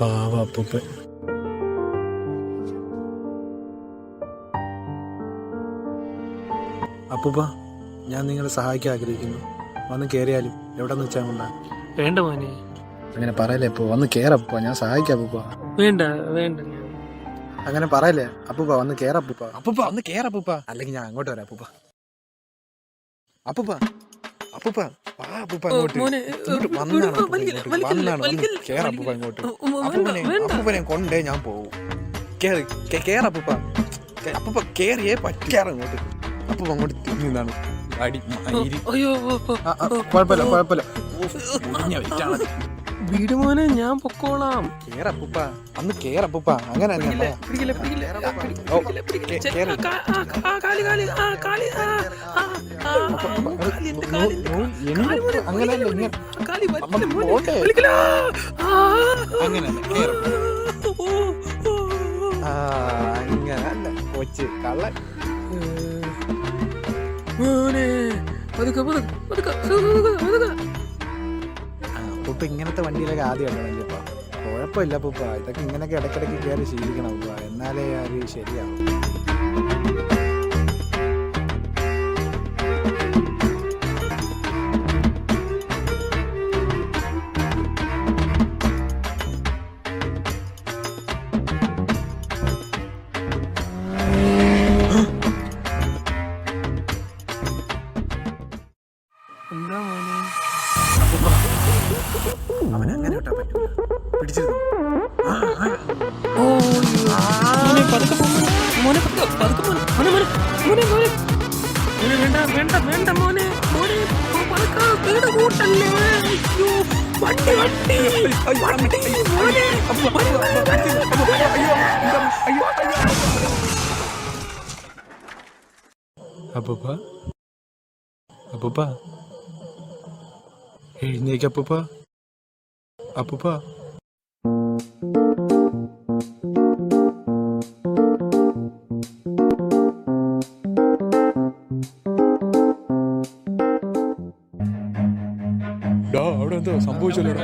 പാവ അപ്പൂപ്പൻ. അപ്പൂപ്പ ഞാൻ നിങ്ങളെ സഹായിക്കാൻ ആഗ്രഹിക്കുന്നു. വന്ന് കയറിയാലും എവിടെ നിന്ന് വെച്ചാൽ കൊണ്ടാ? വേണ്ട മോനെ. അങ്ങനെ പറയലേ അപ്പൂ വന്ന് കേറപ്പ ഞാൻ സഹായിക്കാം അപ്പൂപ്പ. വേണ്ട വേണ്ട അങ്ങനെ പറയലേ അപ്പൂപ്പ വന്ന് കേറപ്പൂപ്പ അപ്പൂപ്പ. വന്ന് കേറപ്പൂപ്പ അല്ലെങ്കിൽ ഞാൻ അങ്ങോട്ട് വരാം അപ്പൂപ്പ. അപ്പൂപ്പ അപ്പൂപ്പ. അങ്ങോട്ട്. അപ്പൂപ്പ അപ്പൂപ്പ കൊണ്ടേ ഞാൻ പോവും. കേറി കേ- അപ്പൂപ്പ. കേറിയേ പറ്റാറ അങ്ങോട്ട്. അപ്പൂപ്പ അങ്ങോട്ട് തിരിഞ്ഞാണ് അടി കുഴപ്പമില്ല കുഴപ്പമില്ല. വീട് മോനെ ഞാൻ പൊക്കോളാം. കേറപ്പൂപ്പ അന്ന് കേറപ്പൂപ്പ അങ്ങനെ അങ്ങനെ. അങ്ങനല്ല കൊച്ച് കള്ളൻ. മോനെ പതുക്കെ പതുക്കെ പതുക്കെ പതുക്കെ. അപ്പൂപ്പ ഇങ്ങനത്തെ വണ്ടിയിലൊക്കെ ആദ്യമായിട്ടാണല്ലേ ഇപ്പൊ കുഴപ്പമില്ല പൂപ്പ. ഇതൊക്കെ ഇങ്ങനെയൊക്കെ ഇടയ്ക്കിടയ്ക്ക് കയറി ശീലിക്കണം പൂപ്പ. എന്നാലേ അത് ശരിയാവും. എന്താ മോനെ? മോനെ വേണ്ട വേണ്ട വേണ്ട മോനെ മോനെ. വീട് കൂട്ടല്ലേ? വണ്ടി വണ്ടി വണ്ടി മോനെ. അപ്പൂപ്പ അപ്പൂപ്പ. എഴുന്നേക്ക് അപ്പൂപ്പ. അപ്പൂപ്പ ഡാ, അവിടെ എന്തോ സംഭവിച്ചല്ലോ?